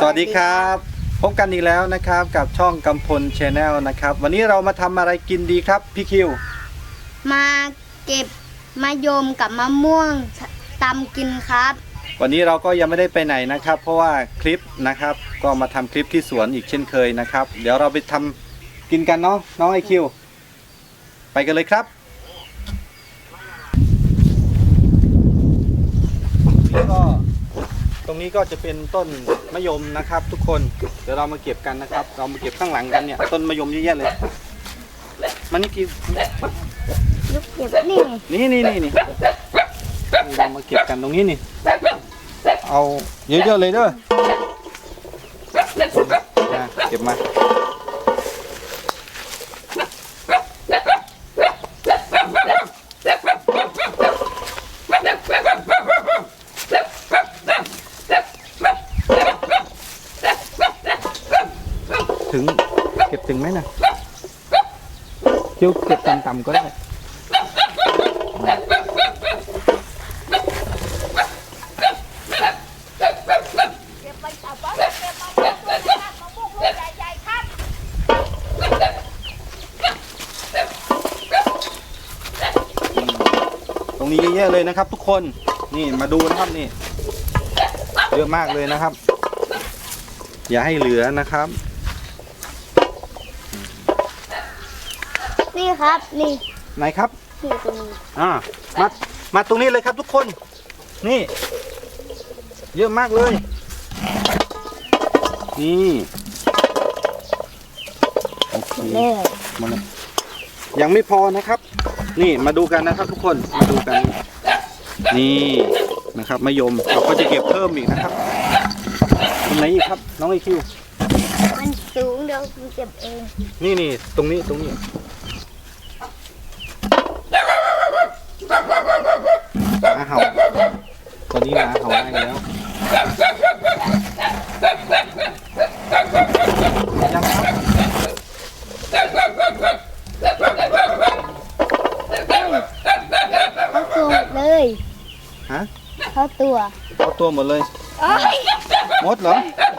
สวัสดีครับ พบกันอีกแล้วนะครับกับช่องกำพลชแนลนะครับ วันนี้เรามาทำอะไรกินดีครับพี่คิว มาเก็บมะยมกับมะม่วงตำกินครับ วันนี้เราก็ยังไม่ได้ไปไหนนะครับ เพราะว่าคลิปนะครับ ก็มาทำคลิปที่สวนอีกเช่นเคยนะครับ เดี๋ยวเราไปทำกินกันเนาะน้องไอคิว ไปกันเลยครับ ตรงนี้ก็จะเป็นต้นมะยมนะครับ ทุกคนเดี๋ยวเรามาเก็บกันนะครับ เรามาเก็บข้างหลังกันเนี่ยต้นมะยมเยอะแยะเลยมันนี่กิวลูกเก็บนี่นี่นี่นี่นี่เรามาเก็บกันตรงนี้นี่เอาเยอะๆเลยเด้อนะเก็บมา ถึงเก็บ ถึงไหมนะเกี่ยวเก็บต่ำๆก็ได้ตรงนี้เยอะๆเลยนะครับทุกคนนี่มาดูนะครับนี่ เยอะมากเลยนะครับ อย่าให้เหลือนะครับ ครับ นี่ไหนครับนี่ตรงนี้อ่ามามาตรงนี้เลยครับทุกคน นี่ เยอะมากเลย นี่โอเคเลยมาเลยยังไม่พอนะครับ นี่มาดูกันนะครับทุกคนมาดูกัน นี่นะครับมะยมเราก็จะเก็บเพิ่มอีกนะครับตรงไหนอีกครับ น้องไอคิวมันสูงเดี๋ยวผมเก็บเอง นี่นี่ตรงนี้ตรงนี้ หมาเห่าตอนนี้หมาเห่าได้แล้วยังครับเข้าตัวหมดเลยฮะเข้าตัวเอาตัวหมดเลยเอ้ยหมดเหรอครับ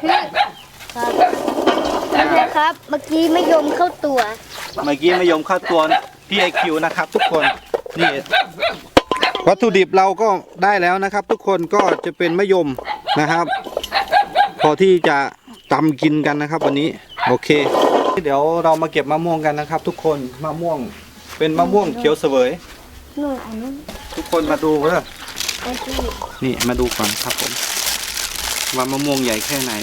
นะครับ เมื่อกี้ไม่ยมเข้าตัว เมื่อกี้มายมเข้าตัวพี่ไอคิวนะครับ ทุกคนนี่ วัตถุดิบเราก็ได้แล้วนะครับ ทุกคนก็จะเป็นมะยมนะครับ พอที่จะตำกินกันนะครับ วันนี้โอเค เดี๋ยวเรามาเก็บมะม่วงกันนะครับ ทุกคนมะม่วงเป็นมะม่วงเขียวเสวยทุกคนมาดูเถอะไอ้ที่นี่มาดูก่อนครับผม ว่ามะม่วงใหญ่แค่ไหน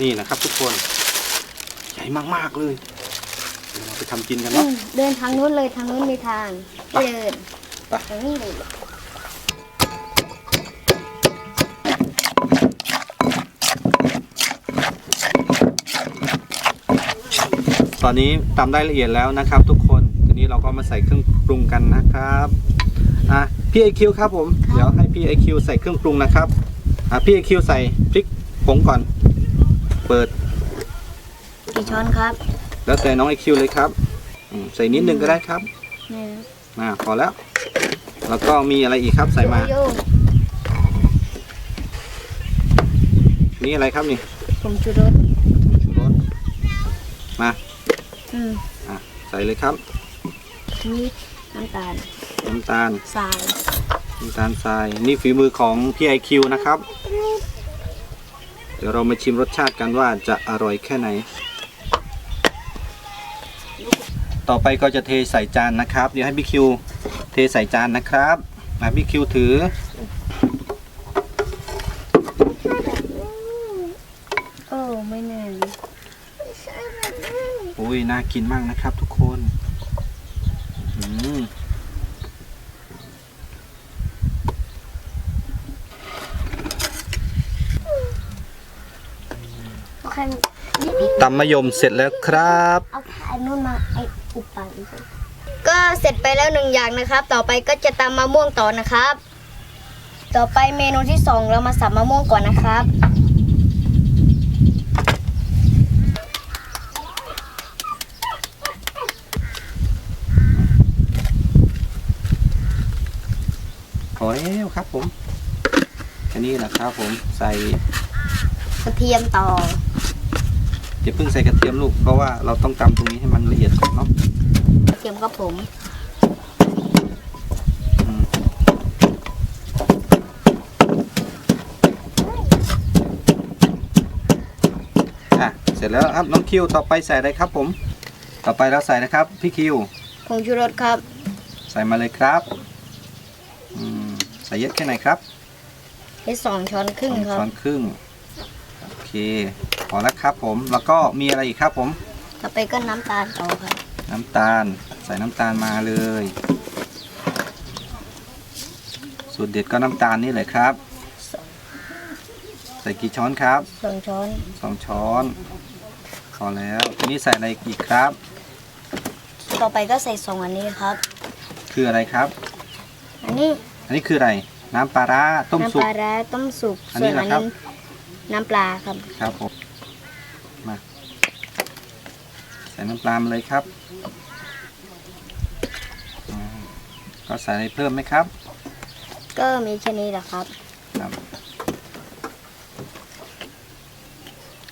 นี่นะครับทุกคน ใหญ่มาก ๆ เลย เดี๋ยวเราไปทำกินกันอืเนาะมเดินทางนู้นเลยทางนู้นมีทางไป เดินไปทางนี้เลยตอนนี้ตำได้ละเอียดแล้วนะครับ ทุกคน ทีนี้เราก็มาใส่เครื่องปรุงกันนะครับอะพี่ไอคิวครับผม เดี๋ยวให้พี่ไอคิวใส่เครื่องปรุงนะครับอะพี่ไอคิวใส่พริกผงก่อน เปิดกี่ช้อนครับ แล้วแต่น้องไอคิวเลยครับอืมใส่นิดนึงก็ได้ครับนี่อ่าพอแล้ว แล้วก็มีอะไรอีกครับใส่มาโยงนี่อะไรครับนี่ผมชูรสชูรสมาอืมอะใส่เลยครับนี่น้ำตาลน้ำตาลทรายน้ำตาลทรายนี่ฝีมือของพี่ไอคิวนะครับ เดี๋ยวเรามาชิมรสชาติกันว่าจะอร่อยแค่ไหน ต่อไปก็จะเทใส่จานนะครับ เดี๋ยวให้พี่คิวเทใส่จานนะครับมาพี่คิวถือ โอ้ไม่แน่อุ้ยน่ากินมากนะครับทุกคนอืมโอเคนี่นี่ตำมะยมเสร็จแล้วครับ เอาไอ้นู่นมา ไอ้อุปปันก็เสร็จไปแล้วหนึ่งอย่างนะครับ ต่อไปก็จะตำมะม่วงต่อนะครับ ต่อไปเมนูที่สองเรามาสับมะม่วงก่อนนะครับขอแล้วครับผม อันนี้แหละครับผมใส่กระเทียมต่อ อย่าเพิ่งใส่กระเทียมลูกเพราะว่าเราต้องตำตรงนี้ให้มันละเอียดก่อนเนาะกระเทียมครับผมอืมอะเสร็จแล้วครับน้องคิวต่อไปใส่อะไรครับผม ต่อไปเราใส่นะครับพี่คิวผงชูรสครับ ใส่มาเลยครับอืมใส่เยอะแค่ไหนครับให้สองช้อนครึ่งสองครับช้อนครึ่งโอ เคพอแล้วครับผมแล้วก็มีอะไรอีกครับผม ต่อไปก็น้ำตาลต่อครับน้ำตาลใส่น้ำตาลมาเลย สูตรเด็ดก็น้ำตาลนี่แหละครับ ใส่กี่ช้อนครับสองช้อนสองช้อนพอแล้วทีนี้ใส่อะไรอีกครับ ต่อไปก็ใส่สองอันนี้ครับ คืออะไรครับ อันนี้อันนี้คืออะไร น้ำปลาร้าต้มสุน้ำปกลาร้าต้มสุกอันส่นี้วนล่ะอันครับ นี้ น้ำปลาครับ ครับผมมาใส่น้ำปลามาเลยครับอืมก็ใส่อะไรเพิ่มไหมครับก็มีแค่นี้แหละครับ ครับ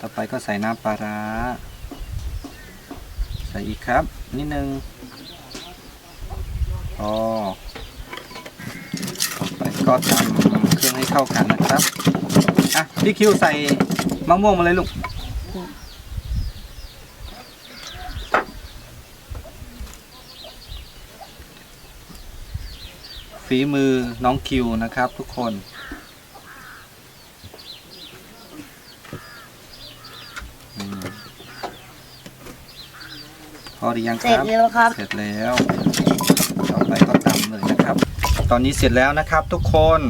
ต่อไปก็ใส่น้ำปลาร้าใส่อีกครับ นิดนึงพอต่อไปก็ทำเครื่องให้เข้ากันนะครับ อะพี่คิวใส่มะม่วงมาเลยลูกฝีมือน้องคิวนะครับทุกคนอืมพอหรือยังคเสร็จรับ แล้วครับ เสร็จแล้ว ต่อไปก็ตำเลยนะครับ ตอนนี้เสร็จแล้วนะครับทุกคน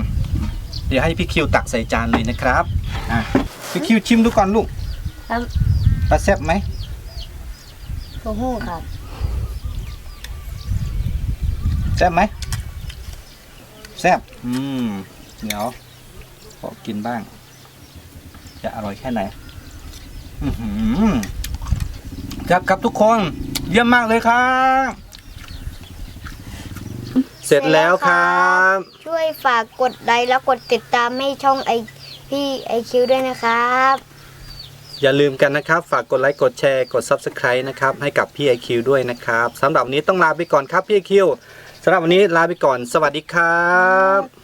เดี๋ยวให้พี่คิวตักใส่จานเลยนะครับอะพี่คิวชิมดูก่อนลูกครับปลาแซ่บไหมโอ้โหครับแซ่บไหมแซ่บอืมเดี๋ยวขอกินบ้าง จะอร่อยแค่ไหนอือหือครับครับทุกคน เยี่ยมมากเลยครับ เสร็จแล้วครับ ช่วยฝากกดไลค์แล้วกดติดตามให้ช่องไอพี่ไอคิวด้วยนะครับ อย่าลืมกันนะครับ ฝากกดไลค์กดแชร์กด Subscribe นะครับ ให้กับพี่ไอคิวด้วยนะครับสำหรับวันนี้ต้องลาไปก่อนครับพี่ไอคิวสำหรับวันนี้ลาไปก่อน สวัสดีครับ